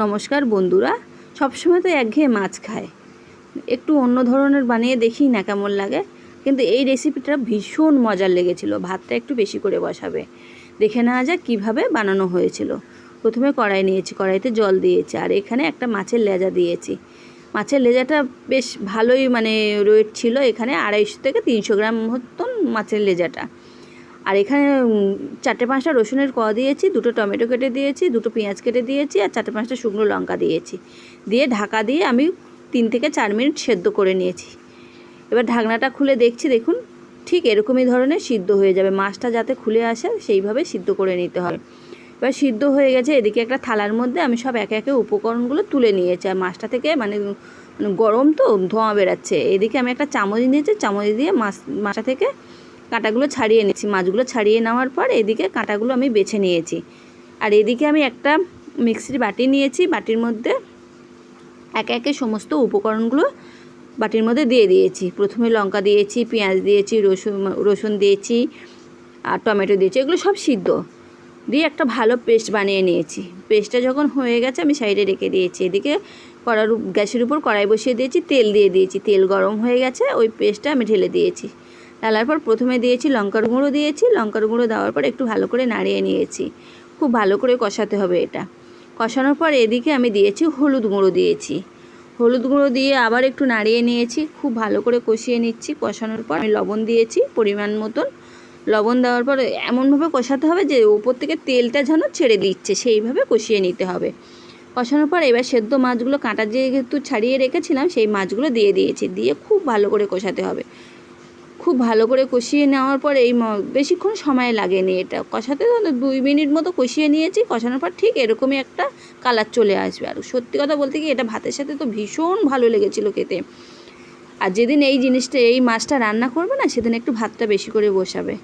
নমস্কার বন্ধুরা, সবসময় তো একঘেয়ে মাছ খায়। একটু অন্য ধরনের বানিয়ে দেখি না কেমন লাগে, কিন্তু এই রেসিপিটা ভীষণ মজার লেগেছিল, ভাতটা একটু বেশি করে বসাবে। দেখে নেওয়া যাক কীভাবে বানানো হয়েছিল। প্রথমে কড়াই নিয়েছি, কড়াইতে জল দিয়েছি, আর এখানে একটা মাছের লেজা দিয়েছি। মাছের লেজাটা বেশ ভালোই মানে ওয়েট ছিল, এখানে আড়াইশো থেকে তিনশো গ্রাম মতন মাছের লেজাটা। আর এখানে চারটে পাঁচটা রসুনের ক দিয়েছি, দুটো টমেটো কেটে দিয়েছি, দুটো পেঁয়াজ কেটে দিয়েছি, আর চারটে পাঁচটা শুকনো লঙ্কা দিয়েছি। দিয়ে ঢাকা দিয়ে আমি তিন থেকে চার মিনিট সেদ্ধ করে নিয়েছি। এবার ঢাকনাটা খুলে দেখছি, দেখুন, ঠিক এরকমই ধরনের সিদ্ধ হয়ে যাবে। মাছটা যাতে খুলে আসে, সেইভাবে সিদ্ধ করে নিতে হবে। এবার সিদ্ধ হয়ে গেছে, এদিকে একটা থালার মধ্যে আমি সব একে একে উপকরণগুলো তুলে নিয়েছি। আর মাছটা থেকে মানে মানে গরম তো, ধোঁয়া বেরাচ্ছে। এদিকে আমি একটা চামচ নিয়েছি, চামচ দিয়ে মাছ, মাছটা থেকে কাঁটাগুলো ছাড়িয়ে নিয়েছি মাছগুলো ছাড়িয়ে নেওয়ার পর এদিকে কাঁটাগুলো আমি বেছে নিয়েছি। আর এদিকে আমি একটা মিক্সির বাটি নিয়েছি। বাটির মধ্যে একে একে সমস্ত উপকরণগুলো বাটির মধ্যে দিয়ে দিয়েছি। প্রথমে লঙ্কা দিয়েছি, পেঁয়াজ দিয়েছি, রসুন রসুন দিয়েছি, আর টমেটো দিয়েছি। এগুলো সব সিদ্ধ। দিয়ে একটা ভালো পেস্ট বানিয়ে নিয়েছি। পেস্টটা যখন হয়ে গেছে আমি সাইডে রেখে দিয়েছি। এদিকে কড়ার গ্যাসের উপর কড়াই বসিয়ে দিয়েছি, তেল দিয়ে দিয়েছি। তেল গরম হয়ে গেছে, ওই পেস্টটা আমি ঢেলে দিয়েছি। ঢালার পর প্রথমে দিয়েছি লঙ্কার গুঁড়ো দিয়েছি, লঙ্কার গুঁড়ো দেওয়ার পর একটু ভালো করে নাড়িয়ে নিয়েছি। খুব ভালো করে কষাতে হবে এটা। কষানোর পর এদিকে আমি দিয়েছি হলুদ গুঁড়ো দিয়েছি। হলুদ গুঁড়ো দিয়ে আবার একটু নাড়িয়ে নিয়েছি, খুব ভালো করে কষিয়ে নিচ্ছি। কষানোর পর আমি লবণ দিয়েছি পরিমাণ মতন। লবণ দেওয়ার পর এমনভাবে কষাতে হবে যে ওপর থেকে তেলটা যেন ছেড়ে দিচ্ছে, সেইভাবে কষিয়ে নিতে হবে। কষানোর পর এবার সেদ্ধ মাছগুলো কাঁটা যেহেতু ছাড়িয়ে রেখেছিলাম, সেই মাছগুলো দিয়ে দিয়েছি। দিয়ে খুব ভালো করে কষাতে হবে। খুব ভালো করে কষিয়ে নেওয়ার পর এই বেশিক্ষণ সময় লাগেনি এটা। কষাতে দুই মিনিট মতো কষিয়ে নিয়েছি, কষানোর পর ঠিক এরকমই একটা কালার চলে আসবে। আর সত্যি কথা বলতে কি, এটা ভাতের সাথে তো ভীষণ ভালো লেগেছিলো খেতে। আর যেদিন এই জিনিসটা, এই মাছটা রান্না করবে না, সেদিন একটু ভাতটা বেশি করে বসাবে।